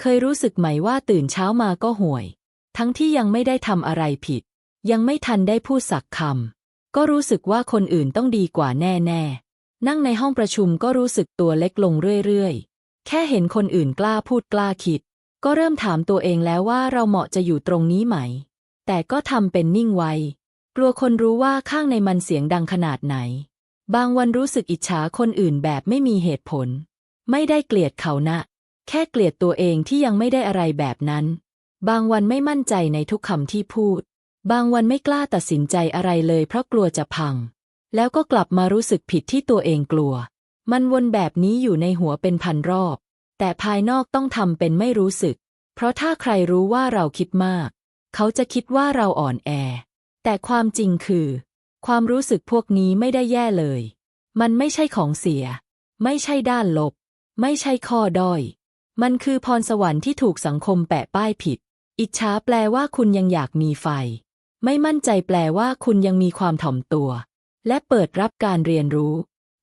เคยรู้สึกไหมว่าตื่นเช้ามาก็ห่วย ทั้งที่ยังไม่ได้ทำอะไรผิด ยังไม่ทันได้พูดสักคำก็รู้สึกว่าคนอื่นต้องดีกว่าแน่ๆ นั่งในห้องประชุมก็รู้สึกตัวเล็กลงเรื่อยๆ แค่เห็นคนอื่นกล้าพูดกล้าคิด ก็เริ่มถามตัวเองแล้วว่าเราเหมาะจะอยู่ตรงนี้ไหม แต่ก็ทำเป็นนิ่งไว้กลัวคนรู้ว่าข้างในมันเสียงดังขนาดไหน บางวันรู้สึกอิจฉาคนอื่นแบบไม่มีเหตุผล ไม่ได้เกลียดเขานะ แค่เกลียดตัวเองที่ยังไม่ได้อะไรแบบนั้น บางวันไม่มั่นใจในทุกคำที่พูด บางวันไม่กล้าตัดสินใจอะไรเลยเพราะกลัวจะพัง แล้วก็กลับมารู้สึกผิดที่ตัวเองกลัว มันวนแบบนี้อยู่ในหัวเป็นพันรอบ แต่ภายนอกต้องทำเป็นไม่รู้สึก เพราะถ้าใครรู้ว่าเราคิดมาก เขาจะคิดว่าเราอ่อนแอ แต่ความจริงคือ ความรู้สึกพวกนี้ไม่ได้แย่เลย มันไม่ใช่ของเสีย ไม่ใช่ด้านลบ ไม่ใช่ข้อด้อย มันคือพรสวรรค์ที่ถูกสังคมแปะป้ายผิด อิจฉาแปลว่าคุณยังอยากมีไฟ ไม่มั่นใจแปลว่าคุณยังมีความถ่อมตัว และเปิดรับการเรียนรู้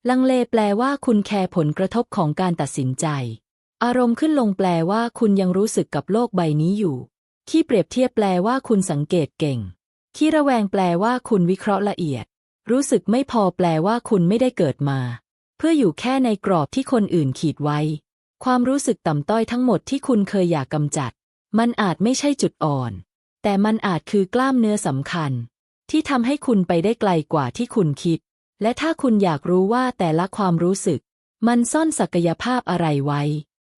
ลังเลแปลว่าคุณแคร์ผลกระทบของการตัดสินใจ อารมณ์ขึ้นลงแปลว่าคุณยังรู้สึกกับโลกใบนี้อยู่ขี้เปรียบเทียบแปลว่าคุณสังเกตเก่งขี้ระแวงแปลว่าคุณวิเคราะห์ละเอียด รู้สึกไม่พอแปลว่าคุณไม่ได้เกิดมา เพื่ออยู่แค่ในกรอบที่คนอื่นขีดไว้ ความรู้สึกต่ำต้อยทั้งหมดที่คุณเคยอยากกำจัด มันอาจไม่ใช่จุดอ่อน แต่มันอาจคือกล้ามเนื้อสำคัญ ที่ทำให้คุณไปได้ไกลกว่าที่คุณคิด และถ้าคุณอยากรู้ว่าแต่ละความรู้สึก มันซ่อนศักยภาพอะไรไว้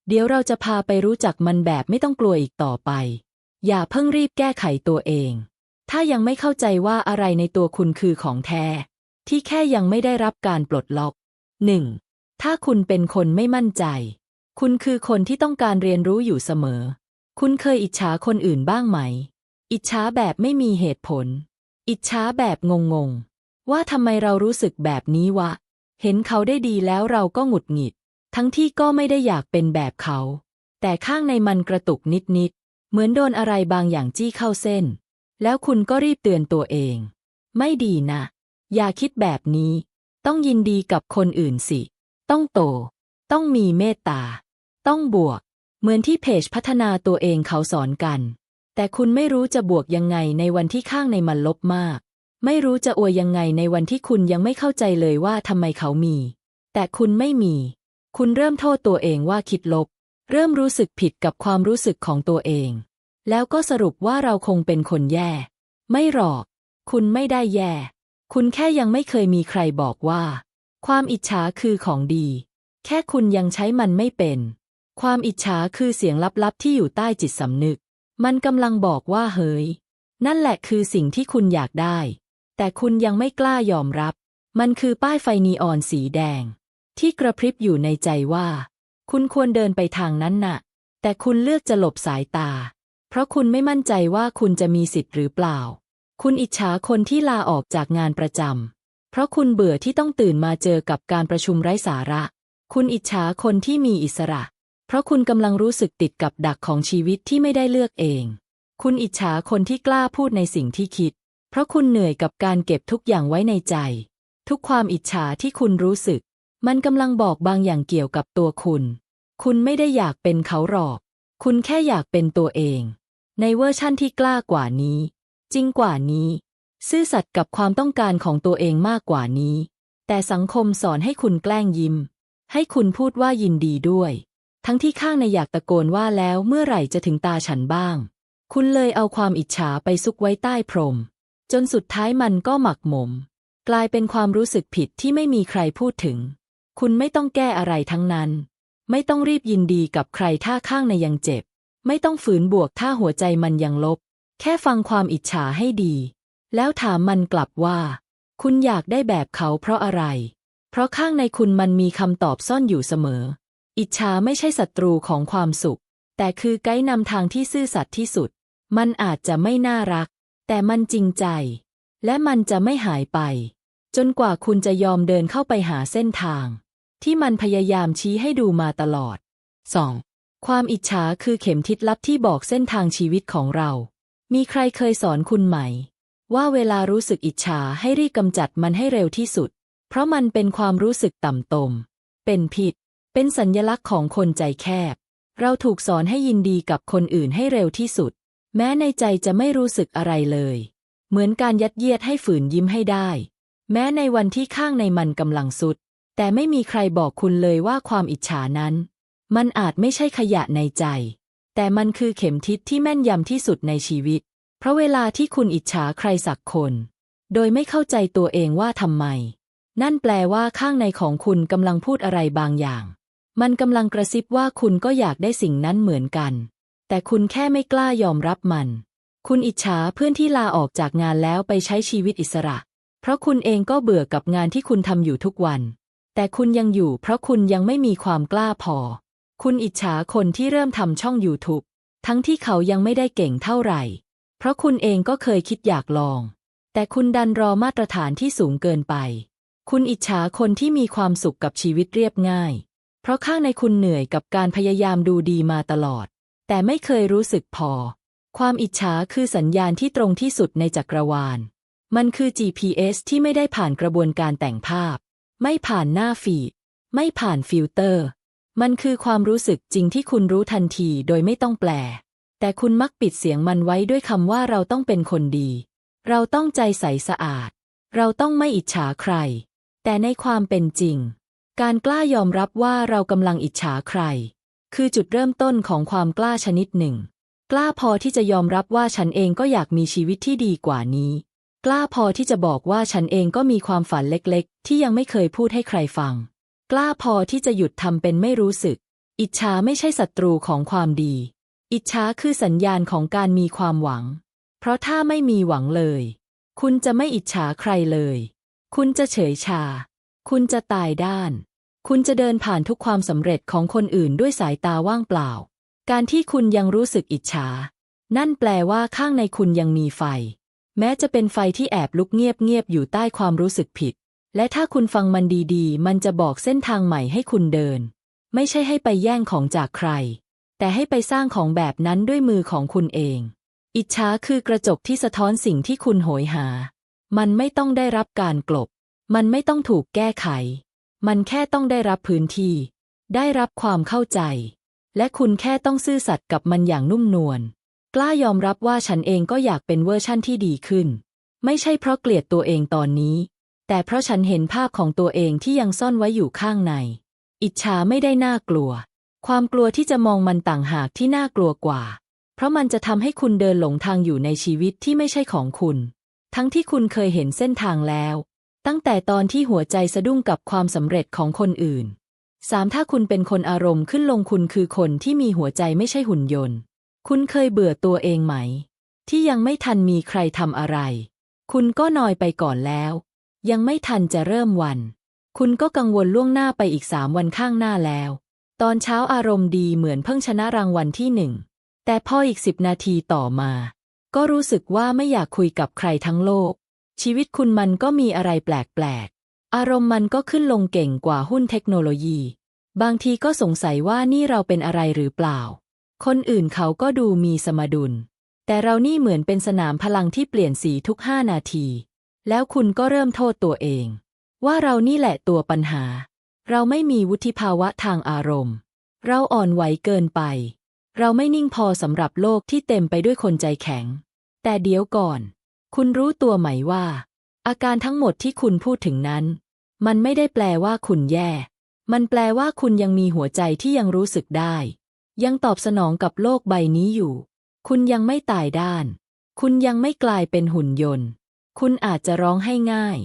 เดี๋ยวเราจะพาไปรู้จักมันแบบไม่ต้องกลัวอีกต่อไป อย่าเพิ่งรีบแก้ไขตัวเอง ถ้ายังไม่เข้าใจว่าอะไรในตัวคุณคือของแท้ ที่แค่ยังไม่ได้รับการปลดล็อก 1. ถ้าคุณเป็นคนไม่มั่นใจ คุณคือคนที่ต้องการเรียนรู้อยู่เสมอ คุณเคยอิจฉาคนอื่นบ้างไหม อิจฉาแบบไม่มีเหตุผล อิจฉาแบบงงๆว่าทำไมเรารู้สึกแบบนี้วะ เห็นเขาได้ดีแล้วเราก็หงุดหงิด ทั้งที่ก็ไม่ได้อยากเป็นแบบเขา แต่ข้างในมันกระตุกนิดๆ เหมือนโดนอะไรบางอย่างจี้เข้าเส้น แล้วคุณก็รีบเตือนตัวเอง ไม่ดีนะ อย่าคิดแบบนี้ ต้องยินดีกับคนอื่นสิ ต้องโต ต้องมีเมตตา ต้องบวก เหมือนที่เพจพัฒนาตัวเองเขาสอนกัน แต่คุณไม่รู้จะบวกยังไงในวันที่ข้างในมันลบมาก ไม่รู้จะอวยยังไงในวันที่คุณยังไม่เข้าใจเลยว่าทำไมเขามี แต่คุณไม่มี คุณเริ่มโทษตัวเองว่าคิดลบ เริ่มรู้สึกผิดกับความรู้สึกของตัวเอง แล้วก็สรุปว่าเราคงเป็นคนแย่ ไม่หรอก คุณไม่ได้แย่ คุณแค่ยังไม่เคยมีใครบอกว่า ความอิจฉาคือของดี แค่คุณยังใช้มันไม่เป็น ความอิจฉาคือเสียงลับๆที่อยู่ใต้จิตสำนึก มันกำลังบอกว่าเฮ้ย นั่นแหละคือสิ่งที่คุณอยากได้ แต่คุณยังไม่กล้ายอมรับ มันคือป้ายไฟนีออนสีแดง ที่กระพริบอยู่ในใจว่า คุณควรเดินไปทางนั้นน่ะ แต่คุณเลือกจะหลบสายตา เพราะคุณไม่มั่นใจว่าคุณจะมีสิทธิ์หรือเปล่า คุณอิจฉาคนที่ลาออกจากงานประจำเพราะคุณเบื่อที่ต้องตื่นมาเจอกับการประชุมไร้สาระ คุณอิจฉาคนที่มีอิสระ เพราะคุณกำลังรู้สึกติดกับดักของชีวิตที่ไม่ได้เลือกเอง คุณอิจฉาคนที่กล้าพูดในสิ่งที่คิด เพราะคุณเหนื่อยกับการเก็บทุกอย่างไว้ในใจ ทุกความอิจฉาที่คุณรู้สึก มันกำลังบอกบางอย่างเกี่ยวกับตัวคุณ คุณไม่ได้อยากเป็นเขาหรอก คุณแค่อยากเป็นตัวเอง ในเวอร์ชั่นที่กล้ากว่านี้ จริงกว่านี้ ซื่อสัตย์กับความต้องการของตัวเองมากกว่านี้ แต่สังคมสอนให้คุณแกล้งยิ้ม ให้คุณพูดว่ายินดีด้วย ทั้งที่ข้างในอยากตะโกนว่าแล้วเมื่อไหร่จะถึงตาฉันบ้าง คุณเลยเอาความอิจฉาไปซุกไว้ใต้พรม จนสุดท้ายมันก็หมักหมม กลายเป็นความรู้สึกผิดที่ไม่มีใครพูดถึง คุณไม่ต้องแก้อะไรทั้งนั้น ไม่ต้องรีบยินดีกับใครถ้าข้างในยังเจ็บ ไม่ต้องฝืนบวกถ้าหัวใจมันยังลบ แค่ฟังความอิจฉาให้ดี แล้วถามมันกลับว่า คุณอยากได้แบบเขาเพราะอะไร เพราะข้างในคุณมันมีคำตอบซ่อนอยู่เสมอ อิจฉาไม่ใช่ศัตรูของความสุข แต่คือไกด์นำทางที่ซื่อสัตย์ที่สุด มันอาจจะไม่น่ารัก แต่มันจริงใจ และมันจะไม่หายไป จนกว่าคุณจะยอมเดินเข้าไปหาเส้นทาง ที่มันพยายามชี้ให้ดูมาตลอด 2. ความอิจฉาคือเข็มทิศลับที่บอกเส้นทางชีวิตของเรา มีใครเคยสอนคุณไหม ว่าเวลารู้สึกอิจฉาให้รีบกำจัดมันให้เร็วที่สุด เพราะมันเป็นความรู้สึกต่ำตม เป็นผิด เป็นสัญญลักษณ์ของคนใจแคบ เราถูกสอนให้ยินดีกับคนอื่นให้เร็วที่สุด แม้ในใจจะไม่รู้สึกอะไรเลย เหมือนการยัดเยียดให้ฝืนยิ้มให้ได้ แม้ในวันที่ข้างในมันกำลังสุด แต่ไม่มีใครบอกคุณเลยว่าความอิจฉานั้น มันอาจไม่ใช่ขยะในใจ แต่มันคือเข็มทิศที่แม่นยำที่สุดในชีวิต เพราะเวลาที่คุณอิจฉาใครสักคน โดยไม่เข้าใจตัวเองว่าทำไม นั่นแปลว่าข้างในของคุณกำลังพูดอะไรบางอย่าง มันกำลังกระซิบว่าคุณก็อยากได้สิ่งนั้นเหมือนกัน แต่คุณแค่ไม่กล้ายอมรับมัน คุณอิจฉาเพื่อนที่ลาออกจากงานแล้วไปใช้ชีวิตอิสระ เพราะคุณเองก็เบื่อกับงานที่คุณทำอยู่ทุกวัน แต่คุณยังอยู่เพราะคุณยังไม่มีความกล้าพอ คุณอิจฉาคนที่เริ่มทำช่อง YouTube ทั้งที่เขายังไม่ได้เก่งเท่าไหร่ เพราะคุณเองก็เคยคิดอยากลอง แต่คุณดันรอมาตรฐานที่สูงเกินไป คุณอิจฉาคนที่มีความสุขกับชีวิตเรียบง่าย เพราะข้างในคุณเหนื่อยกับการพยายามดูดีมาตลอด แต่ไม่เคยรู้สึกพอ ความอิจฉาคือสัญญาณที่ตรงที่สุดในจักรวาล มันคือ GPS ที่ไม่ได้ผ่านกระบวนการแต่งภาพ ไม่ผ่านหน้าฟีด ไม่ผ่านฟิลเตอร์ มันคือความรู้สึกจริงที่คุณรู้ทันทีโดยไม่ต้องแปล แต่คุณมักปิดเสียงมันไว้ด้วยคำว่าเราต้องเป็นคนดี เราต้องใจใสสะอาด เราต้องไม่อิจฉาใคร แต่ในความเป็นจริง การกล้ายอมรับว่าเรากำลังอิจฉาใคร คือจุดเริ่มต้นของความกล้าชนิดหนึ่ง กล้าพอที่จะยอมรับว่าฉันเองก็อยากมีชีวิตที่ดีกว่านี้ กล้าพอที่จะบอกว่าฉันเองก็มีความฝันเล็กๆ ที่ยังไม่เคยพูดให้ใครฟัง กล้าพอที่จะหยุดทำเป็นไม่รู้สึก อิจฉาไม่ใช่ศัตรูของความดี อิจฉาคือสัญญาณของการมีความหวัง เพราะถ้าไม่มีหวังเลย คุณจะไม่อิจฉาใครเลย คุณจะเฉยชา คุณจะตายด้าน คุณจะเดินผ่านทุกความสำเร็จของคนอื่นด้วยสายตาว่างเปล่า การที่คุณยังรู้สึกอิจฉา นั่นแปลว่าข้างในคุณยังมีไฟ แม้จะเป็นไฟที่แอบลุกเงียบๆอยู่ใต้ความรู้สึกผิด และถ้าคุณฟังมันดีๆ มันจะบอกเส้นทางใหม่ให้คุณเดิน ไม่ใช่ให้ไปแย่งของจากใคร แต่ให้ไปสร้างของแบบนั้นด้วยมือของคุณเอง อิจฉาคือกระจกที่สะท้อนสิ่งที่คุณโหยหา มันไม่ต้องได้รับการกลบ มันไม่ต้องถูกแก้ไข มันแค่ต้องได้รับพื้นที่ ได้รับความเข้าใจ และคุณแค่ต้องซื่อสัตย์กับมันอย่างนุ่มนวล กล้ายอมรับว่าฉันเองก็อยากเป็นเวอร์ชั่นที่ดีขึ้น ไม่ใช่เพราะเกลียดตัวเองตอนนี้ แต่เพราะฉันเห็นภาพของตัวเองที่ยังซ่อนไว้อยู่ข้างใน อิจฉาไม่ได้น่ากลัว ความกลัวที่จะมองมันต่างหากที่น่ากลัวกว่า เพราะมันจะทำให้คุณเดินหลงทางอยู่ในชีวิตที่ไม่ใช่ของคุณ ทั้งที่คุณเคยเห็นเส้นทางแล้ว ตั้งแต่ตอนที่หัวใจสะดุ้งกับความสำเร็จของคนอื่นสามถ้าคุณเป็นคนอารมณ์ขึ้นลงคุณคือคนที่มีหัวใจไม่ใช่หุ่นยนต์ คุณเคยเบื่อตัวเองไหม ที่ยังไม่ทันมีใครทำอะไร คุณก็นอยไปก่อนแล้ว ยังไม่ทันจะเริ่มวัน คุณก็กังวลล่วงหน้าไปอีกสามวันข้างหน้าแล้ว ตอนเช้าอารมณ์ดีเหมือนเพิ่งชนะรางวัลที่หนึ่งแต่พออีกสิบนาทีต่อมา ก็รู้สึกว่าไม่อยากคุยกับใครทั้งโลก ชีวิตคุณมันก็มีอะไรแปลกๆ อารมณ์มันก็ขึ้นลงเก่งกว่าหุ้นเทคโนโลยี บางทีก็สงสัยว่านี่เราเป็นอะไรหรือเปล่า คนอื่นเขาก็ดูมีสมดุล แต่เรานี่เหมือนเป็นสนามพลังที่เปลี่ยนสีทุกห้านาที แล้วคุณก็เริ่มโทษตัวเอง ว่าเรานี่แหละตัวปัญหา เราไม่มีวุฒิภาวะทางอารมณ์ เราอ่อนไหวเกินไป เราไม่นิ่งพอสำหรับโลกที่เต็มไปด้วยคนใจแข็ง แต่เดี๋ยวก่อน คุณรู้ตัวไหมว่า อาการทั้งหมดที่คุณพูดถึงนั้น มันไม่ได้แปลว่าคุณแย่ มันแปลว่าคุณยังมีหัวใจที่ยังรู้สึกได้ ยังตอบสนองกับโลกใบนี้อยู่ คุณยังไม่ตายด้าน คุณยังไม่กลายเป็นหุ่นยนต์ คุณอาจจะร้องให้ง่าย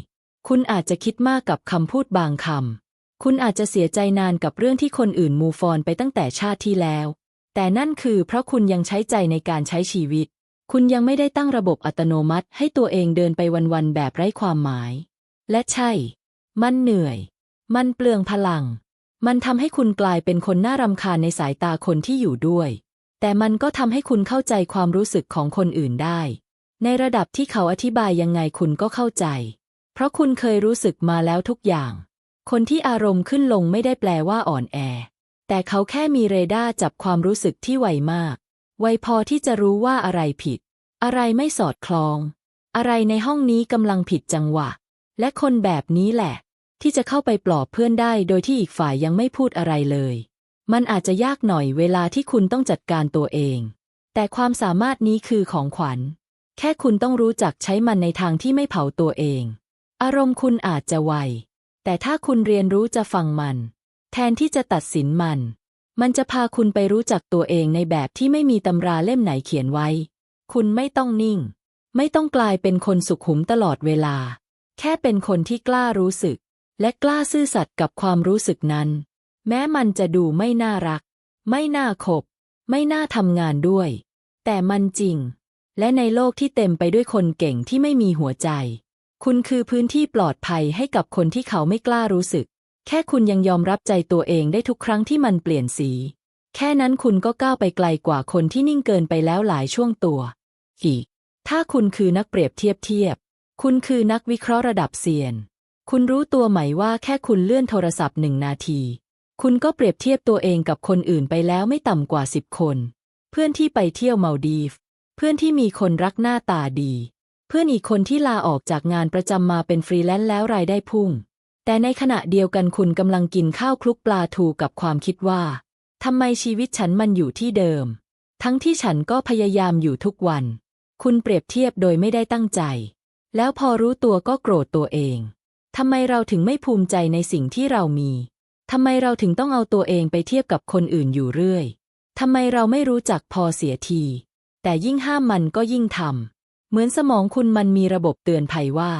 คุณอาจจะคิดมากกับคำพูดบางคำ คุณอาจจะเสียใจนานกับเรื่องที่คนอื่นมูฟอนไปตั้งแต่ชาติที่แล้ว แต่นั่นคือเพราะคุณยังใช้ใจในการใช้ชีวิต คุณยังไม่ได้ตั้งระบบอัตโนมัติให้ตัวเองเดินไปวันๆแบบไร้ความหมาย และใช่ มันเหนื่อย มันเปลืองพลัง มันทำให้คุณกลายเป็นคนน่ารำคาญในสายตาคนที่อยู่ด้วย แต่มันก็ทำให้คุณเข้าใจความรู้สึกของคนอื่นได้ ในระดับที่เขาอธิบายยังไงคุณก็เข้าใจ เพราะคุณเคยรู้สึกมาแล้วทุกอย่าง คนที่อารมณ์ขึ้นลงไม่ได้แปลว่าอ่อนแอ แต่เขาแค่มีเรดาร์จับความรู้สึกที่ไวมาก ไวพอที่จะรู้ว่าอะไรผิด อะไรไม่สอดคล้อง อะไรในห้องนี้กำลังผิดจังหวะ และคนแบบนี้แหละ ที่จะเข้าไปปลอบเพื่อนได้โดยที่อีกฝ่ายยังไม่พูดอะไรเลย มันอาจจะยากหน่อยเวลาที่คุณต้องจัดการตัวเอง แต่ความสามารถนี้คือของขวัญ แค่คุณต้องรู้จักใช้มันในทางที่ไม่เผาตัวเอง อารมณ์คุณอาจจะไวแต่ถ้าคุณเรียนรู้จะฟังมัน แทนที่จะตัดสินมัน มันจะพาคุณไปรู้จักตัวเองในแบบที่ไม่มีตำราเล่มไหนเขียนไว้ คุณไม่ต้องนิ่ง ไม่ต้องกลายเป็นคนสุขุมตลอดเวลา แค่เป็นคนที่กล้ารู้สึก และกล้าซื่อสัตย์กับความรู้สึกนั้น แม้มันจะดูไม่น่ารัก ไม่น่าคบไม่น่าทำงานด้วย แต่มันจริง และในโลกที่เต็มไปด้วยคนเก่งที่ไม่มีหัวใจ คุณคือพื้นที่ปลอดภัยให้กับคนที่เขาไม่กล้ารู้สึก แค่คุณยังยอมรับใจตัวเองได้ทุกครั้งที่มันเปลี่ยนสี แค่นั้นคุณก็ก้าวไปไกลกว่าคนที่นิ่งเกินไปแล้วหลายช่วงตัวอีกถ้าคุณคือนักเปรียบเทียบเทียบ คุณคือนักวิเคราะห์ระดับเซียน คุณรู้ตัวไหมว่าแค่คุณเลื่อนโทรศัพท์หนึ่งนาที คุณก็เปรียบเทียบตัวเองกับคนอื่นไปแล้วไม่ต่ำกว่าสิบคน เพื่อนที่ไปเที่ยวมาดีฟ เพื่อนที่มีคนรักหน้าตาดี เพื่อนอีกคนที่ลาออกจากงานประจำมาเป็นฟรีแลนซ์แล้วรายได้พุ่ง แต่ในขณะเดียวกันคุณกำลังกินข้าวคลุกปลาทูกับความคิดว่าทำไมชีวิตฉันมันอยู่ที่เดิม ทั้งที่ฉันก็พยายามอยู่ทุกวัน คุณเปรียบเทียบโดยไม่ได้ตั้งใจ แล้วพอรู้ตัวก็โกรธตัวเองทำไมเราถึงไม่ภูมิใจในสิ่งที่เรามีทำไมเราถึงต้องเอาตัวเองไปเทียบกับคนอื่นอยู่เรื่อยทำไมเราไม่รู้จักพอเสียที แต่ยิ่งห้ามมันก็ยิ่งทำเหมือนสมองคุณมันมีระบบเตือนภัยว่า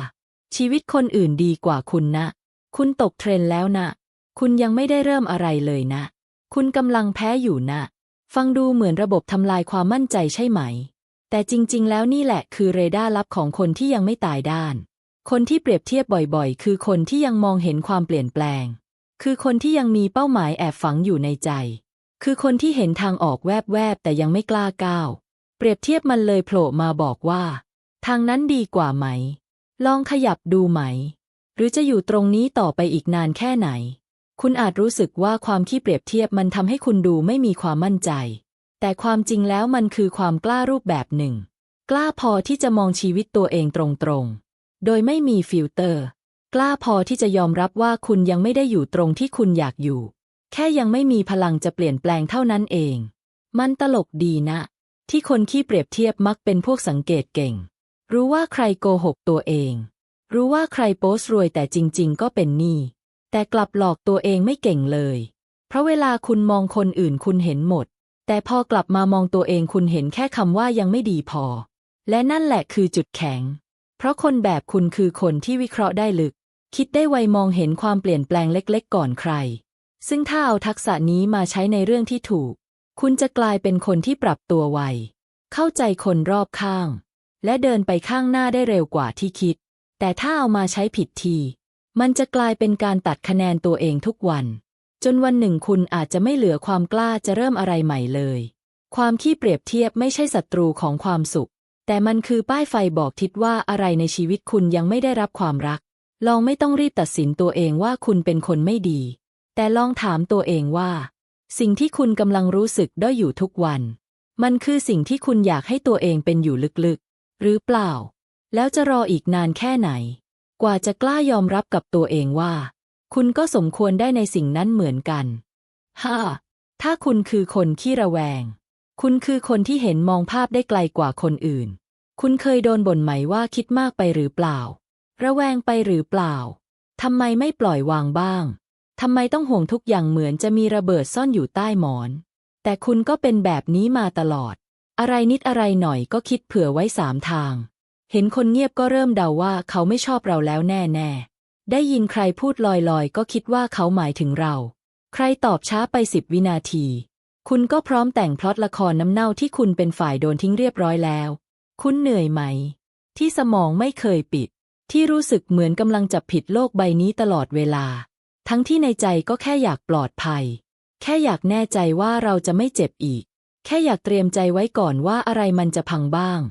ชีวิตคนอื่นดีกว่าคุณนะ คุณตกเทรนแล้วนะ คุณยังไม่ได้เริ่มอะไรเลยนะ คุณกำลังแพ้อยู่นะ ฟังดูเหมือนระบบทำลายความมั่นใจใช่ไหม แต่จริง ๆ แล้วนี่แหละคือเรดาร์ลับของคนที่ยังไม่ตายด้าน คนที่เปรียบเทียบบ่อยๆ คือคนที่ยังมองเห็นความเปลี่ยนแปลง คือคนที่ยังมีเป้าหมายแอบฝังอยู่ในใจ คือคนที่เห็นทางออกแวบๆ แต่ยังไม่กล้าก้าว เปรียบเทียบมันเลยโผล่มาบอกว่า ทางนั้นดีกว่าไหม ลองขยับดูไหม หรือจะอยู่ตรงนี้ต่อไปอีกนานแค่ไหน คุณอาจรู้สึกว่าความขี้เปรียบเทียบมันทำให้คุณดูไม่มีความมั่นใจ แต่ความจริงแล้วมันคือความกล้ารูปแบบหนึ่ง กล้าพอที่จะมองชีวิตตัวเองตรงๆ โดยไม่มีฟิลเตอร์ กล้าพอที่จะยอมรับว่าคุณยังไม่ได้อยู่ตรงที่คุณอยากอยู่ แค่ยังไม่มีพลังจะเปลี่ยนแปลงเท่านั้นเอง มันตลกดีนะ ที่คนขี้เปรียบเทียบมักเป็นพวกสังเกตเก่ง รู้ว่าใครโกหกตัวเอง รู้ว่าใครโพสรวยแต่จริง ๆ ก็เป็นหนี้ แต่กลับหลอกตัวเองไม่เก่งเลย เพราะเวลาคุณมองคนอื่นคุณเห็นหมด แต่พอกลับมามองตัวเองคุณเห็นแค่คำว่ายังไม่ดีพอ และนั่นแหละคือจุดแข็ง เพราะคนแบบคุณคือคนที่วิเคราะห์ได้ลึก คิดได้ไวมองเห็นความเปลี่ยนแปลงเล็ก ๆ ก่อนใคร ซึ่งถ้าเอาทักษะนี้มาใช้ในเรื่องที่ถูก คุณจะกลายเป็นคนที่ปรับตัวไว เข้าใจคนรอบข้าง และเดินไปข้างหน้าได้เร็วกว่าที่คิด แต่ถ้าเอามาใช้ผิดที มันจะกลายเป็นการตัดคะแนนตัวเองทุกวัน จนวันหนึ่งคุณอาจจะไม่เหลือความกล้าจะเริ่มอะไรใหม่เลย ความขี้เปรียบเทียบไม่ใช่ศัตรูของความสุข แต่มันคือป้ายไฟบอกทิศว่าอะไรในชีวิตคุณยังไม่ได้รับความรัก ลองไม่ต้องรีบตัดสินตัวเองว่าคุณเป็นคนไม่ดี แต่ลองถามตัวเองว่า สิ่งที่คุณกำลังรู้สึกด้อยอยู่ทุกวัน มันคือสิ่งที่คุณอยากให้ตัวเองเป็นอยู่ลึกๆ หรือเปล่า แล้วจะรออีกนานแค่ไหน กว่าจะกล้ายอมรับกับตัวเองว่า คุณก็สมควรได้ในสิ่งนั้นเหมือนกันฮ่าถ้าคุณคือคนขี้ระแวง คุณคือคนที่เห็นมองภาพได้ไกลกว่าคนอื่น คุณเคยโดนบ่นไหมว่าคิดมากไปหรือเปล่า ระแวงไปหรือเปล่าทำไมไม่ปล่อยวางบ้างทำไมต้องห่วงทุกอย่างเหมือนจะมีระเบิดซ่อนอยู่ใต้หมอน แต่คุณก็เป็นแบบนี้มาตลอด อะไรนิดอะไรหน่อยก็คิดเผื่อไว้สามทาง เห็นคนเงียบก็เริ่มเดาว่าเขาไม่ชอบเราแล้วแน่ๆ ได้ยินใครพูดลอยๆ ก็คิดว่าเขาหมายถึงเรา ใครตอบช้าไปสิบวินาที คุณก็พร้อมแต่งพล็อตละครน้ำเน่าที่คุณเป็นฝ่ายโดนทิ้งเรียบร้อยแล้ว คุณเหนื่อยไหม ที่สมองไม่เคยปิด ที่รู้สึกเหมือนกำลังจับผิดโลกใบนี้ตลอดเวลา ทั้งที่ในใจก็แค่อยากปลอดภัย แค่อยากแน่ใจว่าเราจะไม่เจ็บอีก แค่อยากเตรียมใจไว้ก่อนว่าอะไรมันจะพังบ้าง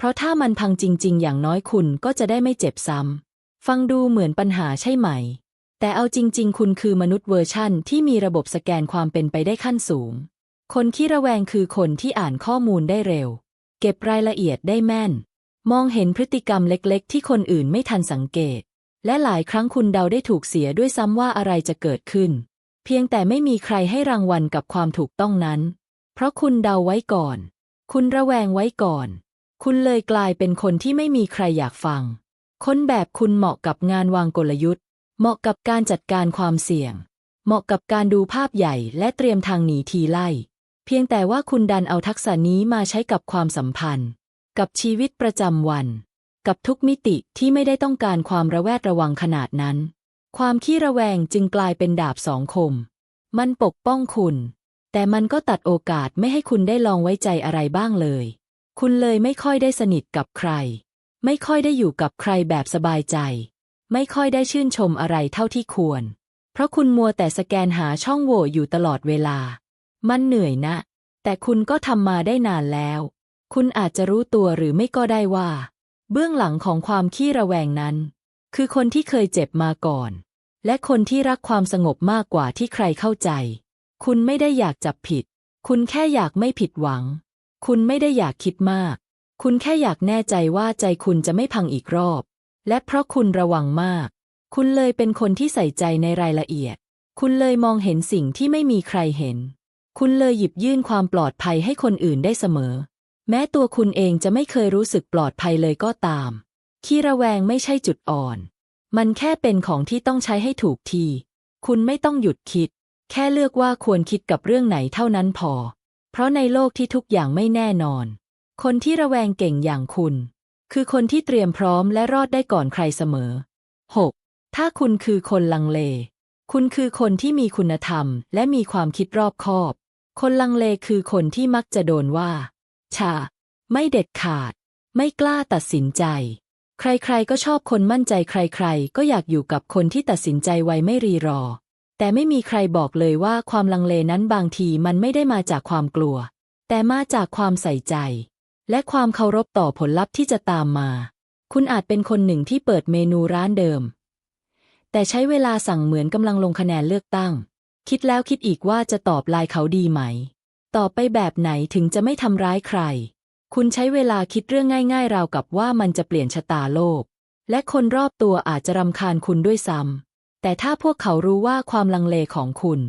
เพราะถ้ามันพังจริง ๆ อย่างน้อยคุณก็จะได้ไม่เจ็บซ้ำ ฟังดูเหมือนปัญหาใช่ไหม แต่เอาจริง ๆ คุณคือมนุษย์เวอร์ชั่นที่มีระบบสแกนความเป็นไปได้ขั้นสูง คนขี้ระแวงคือคนที่อ่านข้อมูลได้เร็ว เก็บรายละเอียดได้แม่น มองเห็นพฤติกรรมเล็ก ๆ ที่คนอื่นไม่ทันสังเกต และหลายครั้งคุณเดาได้ถูกเสียด้วยซ้ำว่าอะไรจะเกิดขึ้น เพียงแต่ไม่มีใครให้รางวัลกับความถูกต้องนั้น เพราะคุณเดาไว้ก่อน คุณระแวงไว้ก่อน คุณเลยกลายเป็นคนที่ไม่มีใครอยากฟัง คนแบบคุณเหมาะกับงานวางกลยุทธ์ เหมาะกับการจัดการความเสี่ยง เหมาะกับการดูภาพใหญ่และเตรียมทางหนีทีไล่ เพียงแต่ว่าคุณดันเอาทักษะนี้มาใช้กับความสัมพันธ์ กับชีวิตประจำวัน กับทุกมิติที่ไม่ได้ต้องการความระแวดระวังขนาดนั้น ความขี้ระแวงจึงกลายเป็นดาบสองคม มันปกป้องคุณ แต่มันก็ตัดโอกาสไม่ให้คุณได้ลองไว้ใจอะไรบ้างเลย คุณเลยไม่ค่อยได้สนิทกับใคร ไม่ค่อยได้อยู่กับใครแบบสบายใจ ไม่ค่อยได้ชื่นชมอะไรเท่าที่ควร เพราะคุณมัวแต่สแกนหาช่องโหว่อยู่ตลอดเวลา มันเหนื่อยนะ แต่คุณก็ทำมาได้นานแล้ว คุณอาจจะรู้ตัวหรือไม่ก็ได้ว่า เบื้องหลังของความขี้ระแวงนั้น คือคนที่เคยเจ็บมาก่อน และคนที่รักความสงบมากกว่าที่ใครเข้าใจ คุณไม่ได้อยากจับผิด คุณแค่อยากไม่ผิดหวัง คุณไม่ได้อยากคิดมาก คุณแค่อยากแน่ใจว่าใจคุณจะไม่พังอีกรอบ และเพราะคุณระวังมาก คุณเลยเป็นคนที่ใส่ใจในรายละเอียด คุณเลยมองเห็นสิ่งที่ไม่มีใครเห็น คุณเลยหยิบยื่นความปลอดภัยให้คนอื่นได้เสมอ แม้ตัวคุณเองจะไม่เคยรู้สึกปลอดภัยเลยก็ตาม ขี้ระแวงไม่ใช่จุดอ่อน มันแค่เป็นของที่ต้องใช้ให้ถูกที คุณไม่ต้องหยุดคิด แค่เลือกว่าควรคิดกับเรื่องไหนเท่านั้นพอ ราะในโลกที่ทุกอย่างไม่แน่นอน คนที่ระแวงเก่งอย่างคุณ คือคนที่เตรียมพร้อมและรอดได้ก่อนใครเสมอ 6. ถ้าคุณคือคนลังเล คุณคือคนที่มีคุณธรรม และมีความคิดรอบคอบ คนลังเลคือคนที่มักจะโดนว่า ชา ไม่เด็ดขาด ไม่กล้าตัดสินใจ ใครๆก็ชอบคนมั่นใจใครๆ ก็อยากอยู่กับคนที่ตัดสินใจไวไม่รีรอ แต่ไม่มีใครบอกเลยว่าความลังเลนั้นบางทีมันไม่ได้มาจากความกลัว แต่มาจากความใส่ใจ และความเคารพต่อผลลัพธ์ที่จะตามมา คุณอาจเป็นคนหนึ่งที่เปิดเมนูร้านเดิม แต่ใช้เวลาสั่งเหมือนกำลังลงคะแนนเลือกตั้ง คิดแล้วคิดอีกว่าจะตอบลน์เขาดีไหมตอบไปแบบไหนถึงจะไม่ทำร้ายใคร คุณใช้เวลาคิดเรื่องง่าย ๆ ราวกับว่ามันจะเปลี่ยนชะตาโลก และคนรอบตัวอาจจะรำคาญคุณด้วยซ้ำ แต่ถ้าพวกเขารู้ว่าความลังเลของคุณ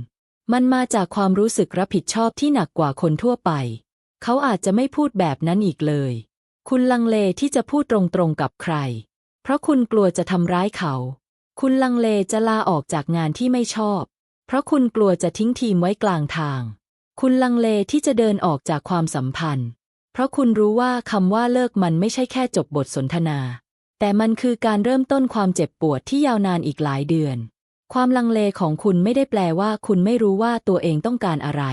มันมาจากความรู้สึกรับผิดชอบที่หนักกว่าคนทั่วไป เขาอาจจะไม่พูดแบบนั้นอีกเลย คุณลังเลที่จะพูดตรงๆกับใคร เพราะคุณกลัวจะทำร้ายเขา คุณลังเลจะลาออกจากงานที่ไม่ชอบ เพราะคุณกลัวจะทิ้งทีมไว้กลางทาง คุณลังเลที่จะเดินออกจากความสัมพันธ์ เพราะคุณรู้ว่าคำว่าเลิกมันไม่ใช่แค่จบบทสนทนา แต่มันคือการเริ่มต้นความเจ็บปวดที่ยาวนานอีกหลายเดือน ความลังเลของคุณไม่ได้แปลว่าคุณไม่รู้ว่าตัวเองต้องการอะไร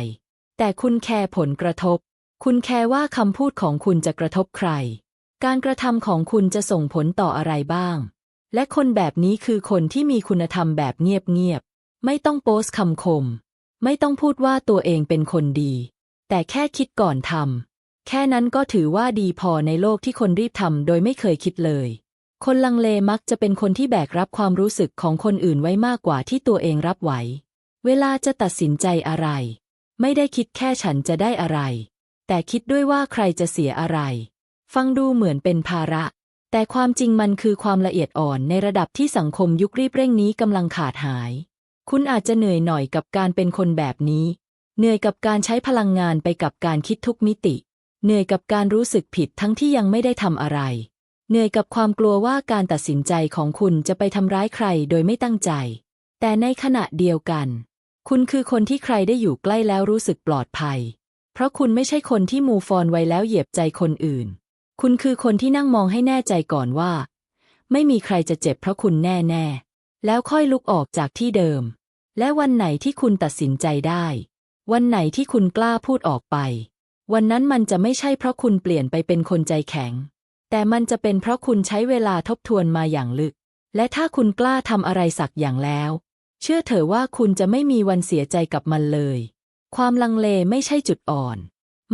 แต่คุณแคร์ผลกระทบ คุณแคร์ว่าคำพูดของคุณจะกระทบใคร การกระทำของคุณจะส่งผลต่ออะไรบ้าง และคนแบบนี้คือคนที่มีคุณธรรมแบบเงียบๆ ไม่ต้องโพสคำคม ไม่ต้องพูดว่าตัวเองเป็นคนดี แต่แค่คิดก่อนทำแค่นั้นก็ถือว่าดีพอในโลกที่คนรีบทำโดยไม่เคยคิดเลย คนลังเลมักจะเป็นคนที่แบกรับความรู้สึกของคนอื่นไว้มากกว่าที่ตัวเองรับไหว เวลาจะตัดสินใจอะไร ไม่ได้คิดแค่ฉันจะได้อะไร แต่คิดด้วยว่าใครจะเสียอะไร ฟังดูเหมือนเป็นภาระ แต่ความจริงมันคือความละเอียดอ่อนในระดับที่สังคมยุครีบเร่งนี้กำลังขาดหาย คุณอาจจะเหนื่อยหน่อยกับการเป็นคนแบบนี้ เหนื่อยกับการใช้พลังงานไปกับการคิดทุกมิติ เหนื่อยกับการรู้สึกผิดทั้งที่ยังไม่ได้ทำอะไร เหนื่อยกับความกลัวว่าการตัดสินใจของคุณจะไปทำร้ายใครโดยไม่ตั้งใจ แต่ในขณะเดียวกัน คุณคือคนที่ใครได้อยู่ใกล้แล้วรู้สึกปลอดภัย เพราะคุณไม่ใช่คนที่มูฟอนไว้แล้วเหยียบใจคนอื่น คุณคือคนที่นั่งมองให้แน่ใจก่อนว่า ไม่มีใครจะเจ็บเพราะคุณแน่ๆ แล้วค่อยลุกออกจากที่เดิม และวันไหนที่คุณตัดสินใจได้ วันไหนที่คุณกล้าพูดออกไป วันนั้นมันจะไม่ใช่เพราะคุณเปลี่ยนไปเป็นคนใจแข็ง แต่มันจะเป็นเพราะคุณใช้เวลาทบทวนมาอย่างลึก และถ้าคุณกล้าทำอะไรสักอย่างแล้ว เชื่อเถอะว่าคุณจะไม่มีวันเสียใจกับมันเลย ความลังเลไม่ใช่จุดอ่อน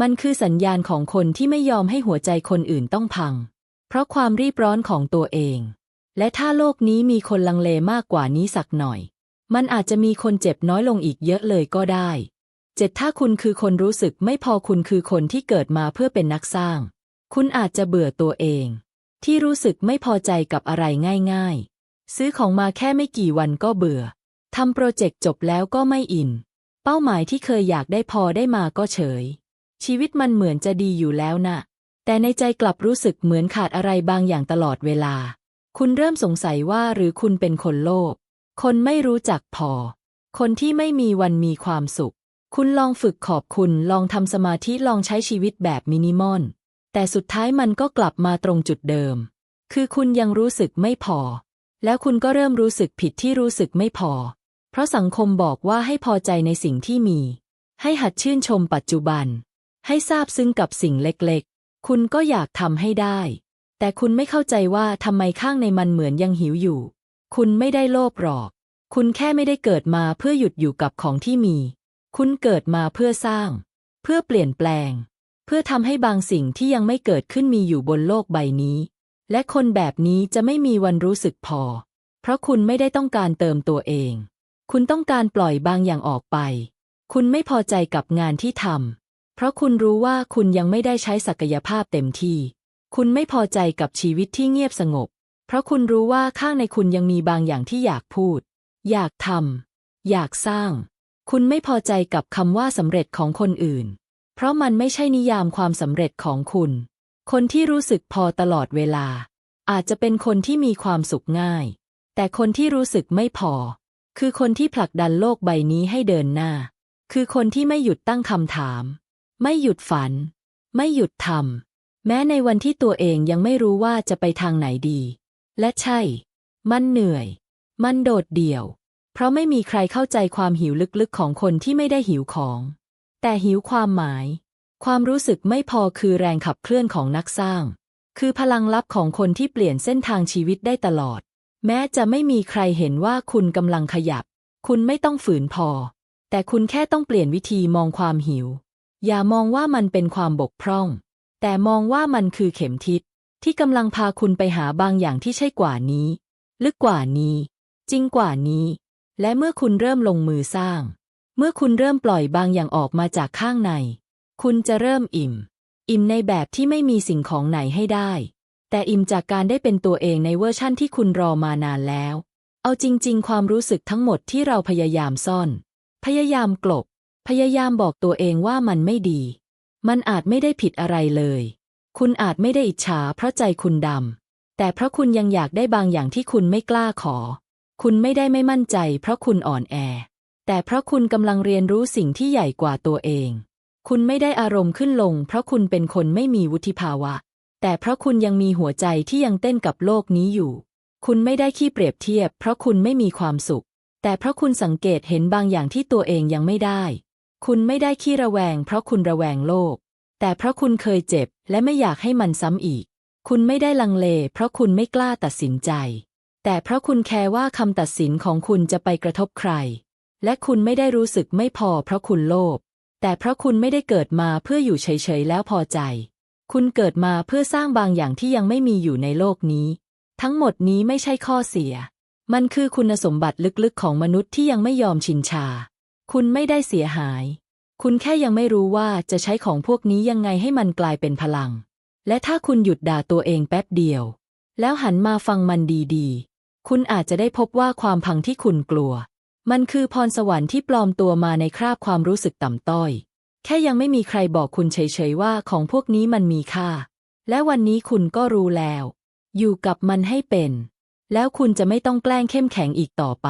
มันคือสัญญาณของคนที่ไม่ยอมให้หัวใจคนอื่นต้องพัง เพราะความรีบร้อนของตัวเอง และถ้าโลกนี้มีคนลังเลมากกว่านี้สักหน่อย มันอาจจะมีคนเจ็บน้อยลงอีกเยอะเลยก็ได้ เจ็ดถ้าคุณคือคนรู้สึกไม่พอคุณคือคนที่เกิดมาเพื่อเป็นนักสร้าง คุณอาจจะเบื่อตัวเอง ที่รู้สึกไม่พอใจกับอะไรง่ายๆ ซื้อของมาแค่ไม่กี่วันก็เบื่อทำโปรเจกต์จบแล้วก็ไม่อิน เป้าหมายที่เคยอยากได้พอได้มาก็เฉย ชีวิตมันเหมือนจะดีอยู่แล้วนะ่ะ แต่ในใจกลับรู้สึกเหมือนขาดอะไรบางอย่างตลอดเวลา คุณเริ่มสงสัยว่าหรือคุณเป็นคนโลภคนไม่รู้จักพอ คนที่ไม่มีวันมีความสุข คุณลองฝึกขอบคุณ ลองทำสมาธิ ลองใช้ชีวิตแบบมินิมอล แต่สุดท้ายมันก็กลับมาตรงจุดเดิม คือคุณยังรู้สึกไม่พอ แล้วคุณก็เริ่มรู้สึกผิดที่รู้สึกไม่พอ เพราะสังคมบอกว่าให้พอใจในสิ่งที่มี ให้หัดชื่นชมปัจจุบัน ให้ซาบซึ้งกับสิ่งเล็กๆ คุณก็อยากทำให้ได้ แต่คุณไม่เข้าใจว่าทำไมข้างในมันเหมือนยังหิวอยู่ คุณไม่ได้โลภหรอก คุณแค่ไม่ได้เกิดมาเพื่อหยุดอยู่กับของที่มี คุณเกิดมาเพื่อสร้าง เพื่อเปลี่ยนแปลง เพื่อทำให้บางสิ่งที่ยังไม่เกิดขึ้นมีอยู่บนโลกใบนี้ และคนแบบนี้จะไม่มีวันรู้สึกพอ เพราะคุณไม่ได้ต้องการเติมตัวเอง คุณต้องการปล่อยบางอย่างออกไป คุณไม่พอใจกับงานที่ทำเพราะคุณรู้ว่าคุณยังไม่ได้ใช้ศักยภาพเต็มที่ คุณไม่พอใจกับชีวิตที่เงียบสงบ เพราะคุณรู้ว่าข้างในคุณยังมีบางอย่างที่อยากพูด อยากทำอยากสร้าง คุณไม่พอใจกับคำว่าสำเร็จของคนอื่น เพราะมันไม่ใช่นิยามความสำเร็จของคุณ คนที่รู้สึกพอตลอดเวลา อาจจะเป็นคนที่มีความสุขง่าย แต่คนที่รู้สึกไม่พอ คือคนที่ผลักดันโลกใบนี้ให้เดินหน้า คือคนที่ไม่หยุดตั้งคำถาม ไม่หยุดฝัน ไม่หยุดทำแม้ในวันที่ตัวเองยังไม่รู้ว่าจะไปทางไหนดี และใช่ มันเหนื่อย มันโดดเดี่ยว เพราะไม่มีใครเข้าใจความหิวลึกๆของคนที่ไม่ได้หิวของ แต่หิวความหมาย ความรู้สึกไม่พอคือแรงขับเคลื่อนของนักสร้าง คือพลังลับของคนที่เปลี่ยนเส้นทางชีวิตได้ตลอด แม้จะไม่มีใครเห็นว่าคุณกำลังขยับ คุณไม่ต้องฝืนพอ แต่คุณแค่ต้องเปลี่ยนวิธีมองความหิว อย่ามองว่ามันเป็นความบกพร่อง แต่มองว่ามันคือเข็มทิศที่กำลังพาคุณไปหาบางอย่างที่ใช่กว่านี้ ลึกกว่านี้ จริงกว่านี้ และเมื่อคุณเริ่มลงมือสร้าง เมื่อคุณเริ่มปล่อยบางอย่างออกมาจากข้างใน คุณจะเริ่มอิ่ม อิ่มในแบบที่ไม่มีสิ่งของไหนให้ได้ แต่อิ่มจากการได้เป็นตัวเองในเวอร์ชั่นที่คุณรอมานานแล้ว เอาจริง ๆ ความรู้สึกทั้งหมดที่เราพยายามซ่อน พยายามกลบ พยายามบอกตัวเองว่ามันไม่ดี มันอาจไม่ได้ผิดอะไรเลย คุณอาจไม่ได้อิจฉาเพราะใจคุณดำ แต่เพราะคุณยังอยากได้บางอย่างที่คุณไม่กล้าขอ คุณไม่ได้ไม่มั่นใจ เพราะคุณอ่อนแอ แต่เพราะคุณกำลังเรียนรู้สิ่งที่ใหญ่กว่าตัวเอง คุณไม่ได้อารมณ์ขึ้นลง เพราะคุณเป็นคนไม่มีวุฒิภาวะ แต่เพราะคุณยังมีหัวใจที่ยังเต้นกับโลกนี้อยู่ คุณไม่ได้ขี้เปรียบเทียบ เพราะคุณไม่มีความสุข แต่เพราะคุณสังเกตเห็นบางอย่างที่ตัวเองยังไม่ได้ คุณไม่ได้ขี้ระแวง เพราะคุณระแวงโลก แต่เพราะคุณเคยเจ็บ และไม่อยากให้มันซ้ำอีก คุณไม่ได้ลังเล เพราะคุณไม่กล้าตัดสินใจ แต่เพราะคุณแคร์ว่าคำตัดสินของคุณจะไปกระทบใคร และคุณไม่ได้รู้สึกไม่พอเพราะคุณโลภ แต่เพราะคุณไม่ได้เกิดมาเพื่ออยู่เฉยๆแล้วพอใจ คุณเกิดมาเพื่อสร้างบางอย่างที่ยังไม่มีอยู่ในโลกนี้ ทั้งหมดนี้ไม่ใช่ข้อเสีย มันคือคุณสมบัติลึกๆของมนุษย์ที่ยังไม่ยอมชินชา คุณไม่ได้เสียหาย คุณแค่ยังไม่รู้ว่าจะใช้ของพวกนี้ยังไงให้มันกลายเป็นพลัง และถ้าคุณหยุดด่าตัวเองแป๊บเดียว แล้วหันมาฟังมันดีๆ คุณอาจจะได้พบว่าความพังที่คุณกลัว มันคือพรสวรรค์ที่ปลอมตัวมาในคราบความรู้สึกต่ำต้อย แค่ยังไม่มีใครบอกคุณเฉยๆว่าของพวกนี้มันมีค่า และวันนี้คุณก็รู้แล้ว อยู่กับมันให้เป็น แล้วคุณจะไม่ต้องแกล้งเข้มแข็งอีกต่อไป